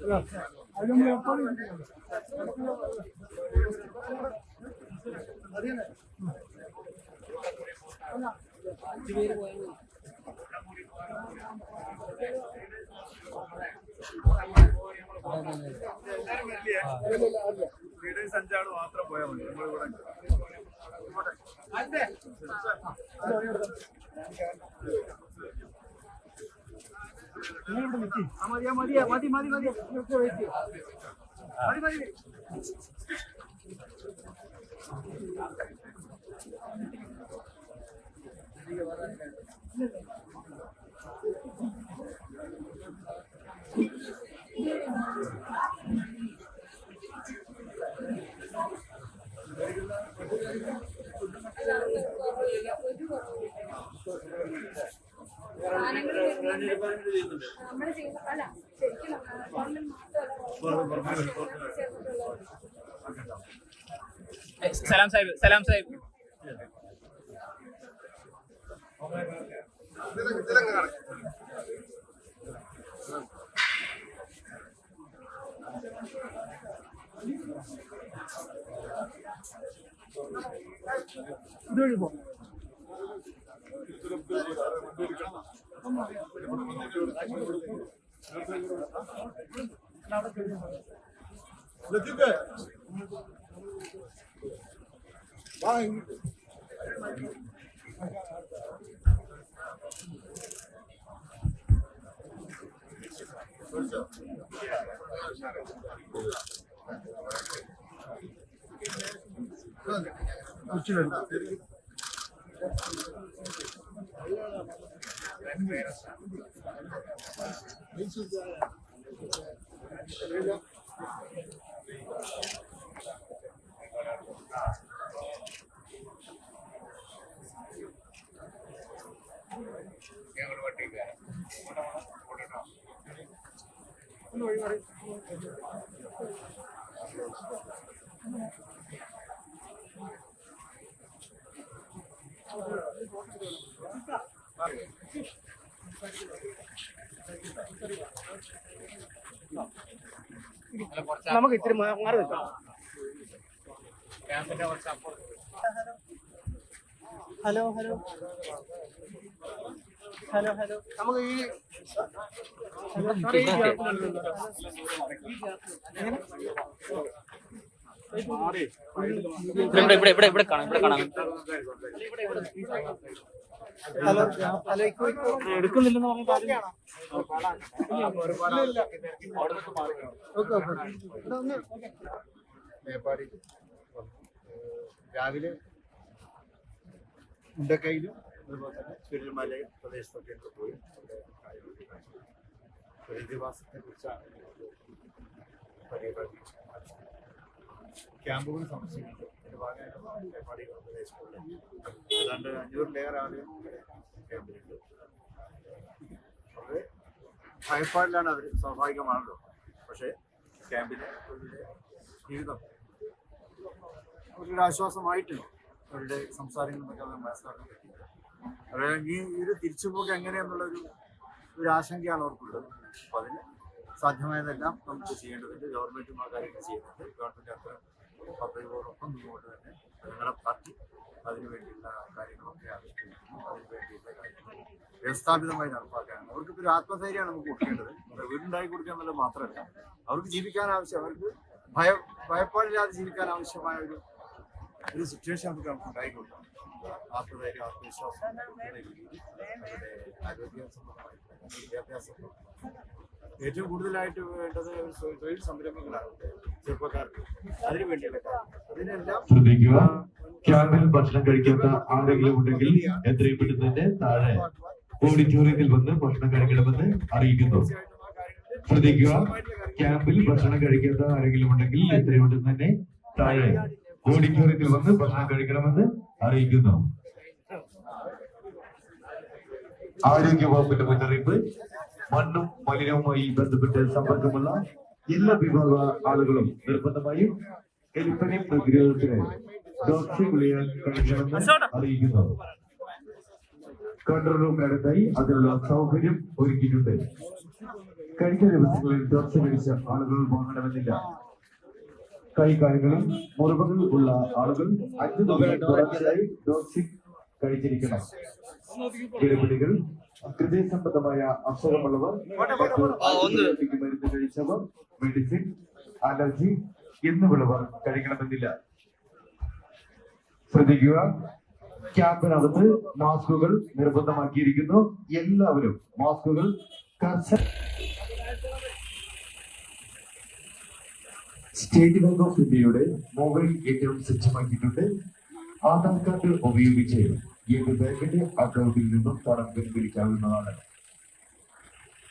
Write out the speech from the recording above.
Gracias. Leaders അഞ്ചാൾ മാത്രം പോയാൽ മതി നമ്മളിവിടെ മതി മതി മതി മതി മതി മതി സാഹിബ് സലാം സാഹിബ്. അല്ല ശരിക്കും ഗവൺമെന്റ് മാത്രമല്ല സലാം സാഹിബ് സലാം സാഹിബ് ലത്തീഫേ വാ ഇങ്ങോട്ട് നമുക്ക് ഇത്തിരി മാറി നിൽക്കാം. Hello hello. Hello hello. നമുക്ക് ഈ ഇവിടെ ഇവിടെ ഇവിടെ ഇവിടെ കാണാം ഇവിടെ കാണാം. ഹലോ ഹലോ എടുക്കുന്നില്ലെന്ന് പറഞ്ഞ രാവിലെ ഉണ്ടക്കയിലും അതുപോലെ തന്നെ പ്രദേശത്തൊക്കെ ഒക്കെ പോയി. അവിടെ. പ്രതിവാസത്തെ കുറിച്ചാണ് ക്യാമ്പുകൾ സന്ദർശിക്കുന്നുണ്ട്. അതിന്റെ ഭാഗമായിട്ട് പരിപാടികൾ പ്രദേശങ്ങളിൽ ഏതാണ്ട് അഞ്ഞൂറിലേറെ ആളുകൾ ക്യാമ്പിലുണ്ട്. വളരെ ഭയപ്പാടിലാണ് അവർ സ്വാഭാവികമാണല്ലോ. പക്ഷേ ക്യാമ്പിലെ ജീവിതം അവരുടെ ആശ്വാസമായിട്ടില്ല അവരുടെ സംസാരങ്ങളിൽ മറ്റും മനസ്സിലാക്കാൻ പറ്റി ഈ ഇത് തിരിച്ചുപോക്ക് എങ്ങനെയെന്നുള്ളൊരു ഒരു ആശങ്കയാണ് അവർക്കുള്ളത്. അപ്പോൾ അതിന് സാധ്യമായതെല്ലാം നമുക്ക് ചെയ്യേണ്ടതുണ്ട്. ഗവൺമെന്റും ആ കാര്യങ്ങൾ ചെയ്യുന്നുണ്ട്. ഗവൺമെന്റ് അത്ര പദ്ധതികളോടൊപ്പം മുന്നോട്ട് തന്നെ ഞങ്ങളുടെ പാർട്ടി അതിനു വേണ്ടിയുള്ള കാര്യങ്ങളൊക്കെ ആവിഷ്കരിക്കുന്നു. അതിനു വേണ്ടിയുള്ള കാര്യങ്ങൾ വ്യവസ്ഥാപിതമായി നടപ്പാക്കാനാണ്. അവർക്ക് ഒരു ആത്മധൈര്യമാണ് നമുക്ക് കൊടുക്കേണ്ടത്. വീടുണ്ടാക്കി കൊടുക്കുക എന്നുള്ളത് മാത്രമല്ല അവർക്ക് ജീവിക്കാൻ ആവശ്യം അവർക്ക് ഭയ ഭയപ്പാടില്ലാതെ ജീവിക്കാൻ ആവശ്യമായ ഒരു ഒരു സിറ്റുവേഷൻ നമുക്ക് നമുക്ക് ഉണ്ടായിക്കൊള്ളാം രീതിയിൽ അവരുടെ ആരോഗ്യ സംബന്ധമായിട്ടുള്ള വിദ്യാഭ്യാസം ഏറ്റവും കൂടുതലായിട്ട് വേണ്ടത് തൊഴിൽ സംരംഭങ്ങളാണ് ചെറുപ്പക്കാർക്ക്. അതിനു വേണ്ടിയുള്ള അതിനെല്ലാം ശ്രദ്ധിക്കുക. ക്യാമ്പിൽ ഭക്ഷണം കഴിക്കാത്ത ആരെങ്കിലും ഉണ്ടെങ്കിൽ എത്രയും പെട്ടെന്ന് താഴെ ഓഡിറ്റോറിയത്തിൽ വന്ന് ഭക്ഷണം കഴിക്കണമെന്ന് അറിയിക്കുന്നു. ശ്രദ്ധിക്കുക. ക്യാമ്പിൽ ഭക്ഷണം കഴിക്കാത്ത ആരെങ്കിലും ഉണ്ടെങ്കിൽ എത്രയും പെട്ടെന്ന് തന്നെ താഴെ ഓഡിറ്റോറിയത്തിൽ വന്ന് ഭക്ഷണം കഴിക്കണമെന്ന് അറിയിക്കുന്നു. ആരോഗ്യ വകുപ്പിന്റെ മുന്നറിയിപ്പ് മണ്ണും മലിനവുമായി ബന്ധപ്പെട്ട് സമ്പർക്കമുള്ള എല്ലാ വിഭാഗ ആളുകളും നിർബന്ധമായും എലിപ്പനി പ്രതിരോധത്തിന് ഡോക്ടർ വിളിയാൻ കഴിക്കണമെന്ന് അറിയിക്കുന്നു. കൺട്രോൾ റൂമിനടുത്തായി അതിനുള്ള സൗകര്യം ഒരുക്കിയിട്ടുണ്ട്. കഴിഞ്ഞ ദിവസങ്ങളിൽ ഡോക്ടർ കഴിച്ച ആളുകൾ വാങ്ങണമെന്നില്ല. കൈകാലുകളിൽ മുറിവുകൾ ഉള്ള ആളുകൾ അഞ്ചു തുടർച്ചയായി ഡോക്സിൻ കഴിച്ചിരിക്കണം. ഗർഭിണികൾ ഹൃദയ സംബന്ധമായ അസുഖമുള്ളവർ മരുന്ന് കഴിച്ചവർ മെഡിസിൻ അലർജി എന്നിവയുള്ളവർ കഴിക്കണമെന്നില്ല. ശ്രദ്ധിക്കുക. ക്യാമ്പിനകത്ത് മാസ്കുകൾ നിർബന്ധമാക്കിയിരിക്കുന്നു. എല്ലാവരും മാസ്കുകൾ കർശന സ്റ്റേറ്റ് ബാങ്ക് ഓഫ് ഇന്ത്യയുടെ മൊബൈൽ എ ടി എം സജ്ജമാക്കിയിട്ടുണ്ട്. ആധാർ കാർഡ് ഉപയോഗിച്ച് ഏത് ബാങ്കിന്റെ അക്കൗണ്ടിൽ നിന്നും പണം പിൻവലിക്കാവുന്നതാണ്.